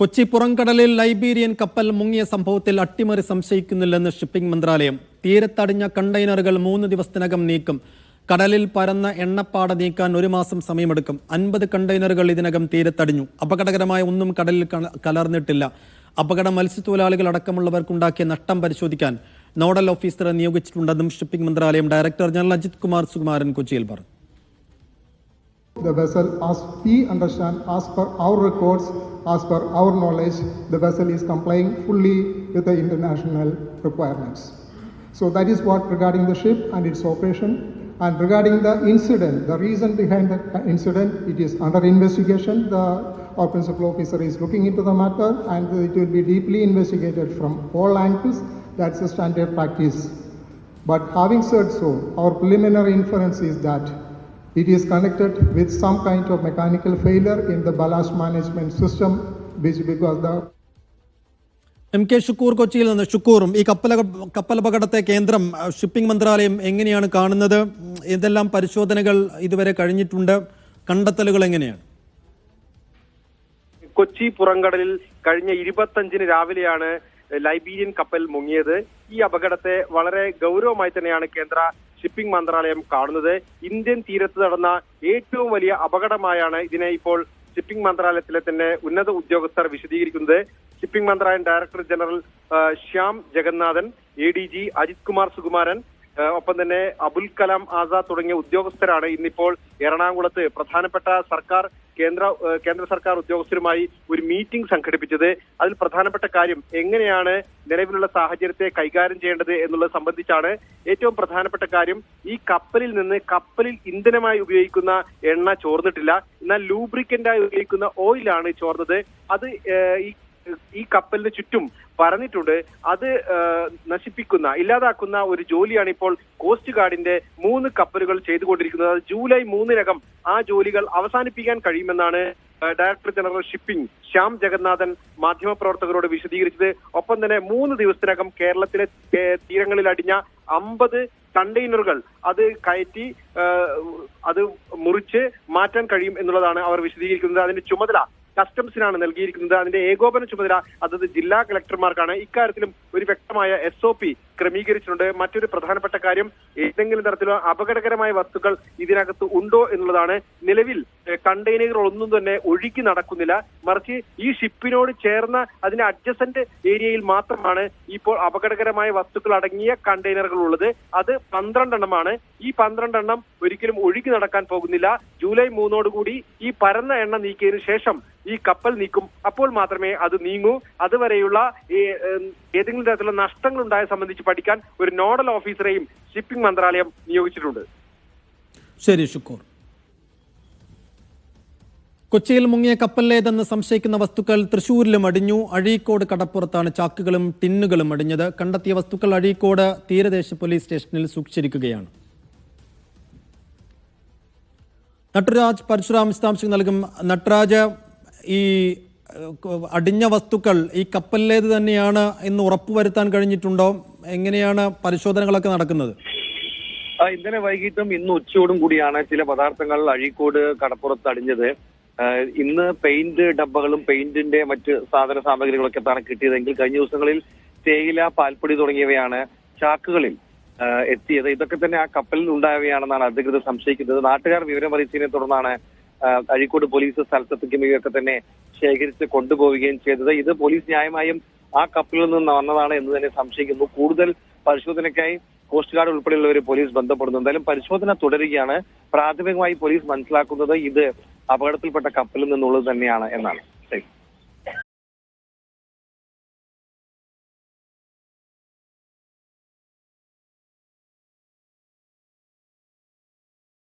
Kochi പുറംകടലിൽ Liberian കപ്പൽ മുങ്ങിയ സംഭവത്തിൽ അട്ടിമറി സംശയിക്കുന്നില്ലെന്ന് ഷിപ്പിംഗ് മന്ത്രാലയം. തീരത്തടിഞ്ഞ കണ്ടെയ്നറുകൾ മൂന്ന് ദിവസത്തിനകം നീക്കും. കടലിൽ പരന്ന എണ്ണപ്പാട നീക്കാൻ ഒരു മാസം സമയമെടുക്കും. അൻപത് കണ്ടെയ്നറുകൾ ഇതിനകം തീരത്തടിഞ്ഞു. അപകടകരമായ ഒന്നും കടലിൽ കലർന്നിട്ടില്ല. അപകട മത്സ്യത്തൊഴിലാളികൾ അടക്കമുള്ളവർക്കുണ്ടാക്കിയ നഷ്ടം പരിശോധിക്കാൻ നോഡൽ ഓഫീസറെ നിയോഗിച്ചിട്ടുണ്ടെന്നും ഷിപ്പിംഗ് മന്ത്രാലയം ഡയറക്ടർ ജനറൽ അജിത് കുമാർ സുകുമാരൻ കൊച്ചിയിൽ പറഞ്ഞു. The vessel, as we understand, as per our records, as per our knowledge, the vessel is complying fully with the international requirements. So that is what regarding the ship and its operation. And regarding the incident, the reason behind the incident, it is under investigation. The our principal officer is looking into the matter and it will be deeply investigated from all angles. That's the standard practice. But having said so, our preliminary inference is that it is connected with some kind of mechanical failure in the ballast management system, which because the M K Shukoor കൊച്ചിയിൽ നിന്ന് ഷുക്കൂറും ഈ കപ്പല കപ്പലപകടത്തെ കേന്ദ്രം shipping മന്ത്രാലയം എങ്ങനെയാണ് കാണുന്നത്? എന്തെല്ലാം ഇതെല്ലാം പരിശോധനകൾ ഇതുവരെ കഴിഞ്ഞിട്ടുണ്ട്? കണ്ടെത്തലുകൾ എങ്ങനെയാണ്? കൊച്ചി പുറംകടലിൽ കഴിഞ്ഞ ഇരുപത്തഞ്ചിന് രാവിലെയാണ് ലൈബീരിയൻ കപ്പൽ മുങ്ങിയത്. ഈ അപകടത്തെ വളരെ ഗൗരവമായി തന്നെയാണ് കേന്ദ്ര ഷിപ്പിംഗ് മന്ത്രാലയം കാണുന്നത്. ഇന്ത്യൻ തീരത്ത് നടന്ന ഏറ്റവും വലിയ അപകടമായാണ് ഇതിനെ ഇപ്പോൾ ഷിപ്പിംഗ് മന്ത്രാലയത്തിലെ തന്നെ ഉന്നത ഉദ്യോഗസ്ഥർ വിശദീകരിക്കുന്നത്. ഷിപ്പിംഗ് മന്ത്രാലയം director general Shyam Jagannathan A D G Ajith Kumar Sukumaran ഒപ്പം തന്നെ അബുൽ കലാം ആസാദ് തുടങ്ങിയ ഉദ്യോഗസ്ഥരാണ് ഇന്നിപ്പോൾ എറണാകുളത്ത്. പ്രധാനപ്പെട്ട സർക്കാർ കേന്ദ്ര കേന്ദ്ര സർക്കാർ ഉദ്യോഗസ്ഥരുമായി ഒരു മീറ്റിംഗ് സംഘടിപ്പിച്ചത്. അതിൽ പ്രധാനപ്പെട്ട കാര്യം എങ്ങനെയാണ് നിലവിലുള്ള സാഹചര്യത്തെ കൈകാര്യം ചെയ്യേണ്ടത് എന്നുള്ളത് സംബന്ധിച്ചാണ് ഏറ്റവും പ്രധാനപ്പെട്ട കാര്യം. ഈ കപ്പലിൽ നിന്ന് കപ്പലിൽ ഇന്ധനമായി ഉപയോഗിക്കുന്ന എണ്ണ ചോർന്നിട്ടില്ല. എന്നാൽ ലൂബ്രിക്കന്റായി ഉപയോഗിക്കുന്ന ഓയിലാണ് ചോർന്നത്. അത് ഈ ഈ കപ്പലിന് ചുറ്റും പറഞ്ഞിട്ടുണ്ട്. അത് നശിപ്പിക്കുന്ന ഇല്ലാതാക്കുന്ന ഒരു ജോലിയാണ് ഇപ്പോൾ കോസ്റ്റ് ഗാർഡിന്റെ മൂന്ന് കപ്പലുകൾ ചെയ്തുകൊണ്ടിരിക്കുന്നത്. അത് ജൂലൈ മൂന്നിനകം ആ ജോലികൾ അവസാനിപ്പിക്കാൻ കഴിയുമെന്നാണ് director general shipping Shyam Jagannathan മാധ്യമപ്രവർത്തകരോട് വിശദീകരിച്ചത്. ഒപ്പം തന്നെ മൂന്ന് ദിവസത്തിനകം കേരളത്തിലെ തീരങ്ങളിൽ അടിഞ്ഞ അമ്പത് കണ്ടെയ്നറുകൾ അത് കയറ്റി അത് മുറിച്ച് മാറ്റാൻ കഴിയും എന്നുള്ളതാണ് അവർ വിശദീകരിക്കുന്നത്. അതിന്റെ ചുമതല കസ്റ്റംസിനാണ് നൽകിയിരിക്കുന്നത്. അതിന്റെ ഏകോപന ചുമതല അതത് ജില്ലാ കളക്ടർമാർക്കാണ്. ഇക്കാര്യത്തിലും ഒരു വ്യക്തമായ എസ് ക്രമീകരിച്ചിട്ടുണ്ട്. മറ്റൊരു പ്രധാനപ്പെട്ട കാര്യം ഏതെങ്കിലും തരത്തിലുള്ള അപകടകരമായ വസ്തുക്കൾ ഇതിനകത്ത് ഉണ്ടോ എന്നുള്ളതാണ്. നിലവിൽ കണ്ടെയ്നറുകൾ ഒന്നും തന്നെ ഒഴുകി നടക്കുന്നില്ല. മറിച്ച് ഈ ഷിപ്പിനോട് ചേർന്ന അതിന്റെ അഡ്ജസന്റ് ഏരിയയിൽ മാത്രമാണ് ഇപ്പോൾ അപകടകരമായ വസ്തുക്കൾ അടങ്ങിയ കണ്ടെയ്നറുകൾ ഉള്ളത് അത് പന്ത്രണ്ടെണ്ണമാണ്. ഈ പന്ത്രണ്ടെണ്ണം ഒരിക്കലും ഒഴുകി നടക്കാൻ പോകുന്നില്ല. ജൂലൈ മൂന്നോടുകൂടി ഈ പരന്ന എണ്ണ നീക്കിയതിനു ശേഷം ഈ കപ്പൽ നീക്കും. അപ്പോൾ മാത്രമേ അത് നീങ്ങൂ. അതുവരെയുള്ള ഈ, ഏതെങ്കിലും തരത്തിലുള്ള നഷ്ടങ്ങൾ ഉണ്ടായ സംബന്ധിച്ച് പഠിക്കാൻ ഒരു നോഡൽ ഓഫീസറെയും ഷിപ്പിംഗ് മന്ത്രാലയം നിയോഗിച്ചിട്ടുണ്ട്. ശരി ഷുക്കൂർ. കൊച്ചിയിൽ മുങ്ങിയ കപ്പലിലേതെന്ന് സംശയിക്കുന്ന വസ്തുക്കൾ തൃശൂരിലും അടിഞ്ഞു. അഴീക്കോട് കടപ്പുറത്താണ് ചാക്കുകളും ടിന്നുകളും അടിഞ്ഞത്. കണ്ടെത്തിയ വസ്തുക്കൾ അഴീക്കോട് തീരദേശ പോലീസ് സ്റ്റേഷനിൽ സൂക്ഷിച്ചിരിക്കുകയാണ്. നട്ടുരാജ് പരശുരാം വിശദാംശം നൽകും. നട്ടരാജ് ഈ അടിഞ്ഞ വസ്തുക്കൾ ഈ കപ്പലിലേത് തന്നെയാണ് എന്ന് ഉറപ്പുവരുത്താൻ കഴിഞ്ഞിട്ടുണ്ടോ? എങ്ങനെയാണ് പരിശോധനകളൊക്കെ നടക്കുന്നത്? ഇന്നലെ വൈകിട്ടും ഇന്ന് ഉച്ചയോടും കൂടിയാണ് ചില പദാർത്ഥങ്ങൾ അഴീക്കോട് കടപ്പുറത്ത് അടിഞ്ഞത്. ഇന്ന് പെയിന്റ് ഡബ്ബകളും പെയിന്റിന്റെ മറ്റ് സാധന സാമഗ്രികളൊക്കെ താണ് കിട്ടിയതെങ്കിൽ കഴിഞ്ഞ ദിവസങ്ങളിൽ തേയില പാൽപ്പൊടി തുടങ്ങിയവയാണ് ചാക്കുകളിൽ എത്തിയത്. ഇതൊക്കെ തന്നെ ആ കപ്പലിൽ ഉണ്ടായവയാണെന്നാണ് അധികൃതർ സംശയിക്കുന്നത്. നാട്ടുകാർ വിവരം അറിയിച്ചതിനെ തുടർന്നാണ് അഴീക്കോട് പോലീസ് സ്ഥലത്തെത്തിക്കുമ്പോഴൊക്കെ തന്നെ ശേഖരിച്ച് കൊണ്ടുപോവുകയും ചെയ്തത്. ഇത് പോലീസ് ന്യായമായും ആ കപ്പലിൽ നിന്ന് വന്നതാണ് എന്ന് തന്നെ സംശയിക്കുന്നു. കൂടുതൽ പരിശോധനയ്ക്കായി കോസ്റ്റ് ഗാർഡ് ഉൾപ്പെടെയുള്ളവർ പോലീസ് ബന്ധപ്പെടുന്നു. എന്തായാലും പരിശോധന തുടരുകയാണ്. പ്രാഥമികമായി പോലീസ് മനസ്സിലാക്കുന്നത് ഇത് അപകടത്തിൽപ്പെട്ട കപ്പലിൽ നിന്നുള്ളത് തന്നെയാണ് എന്നാണ്.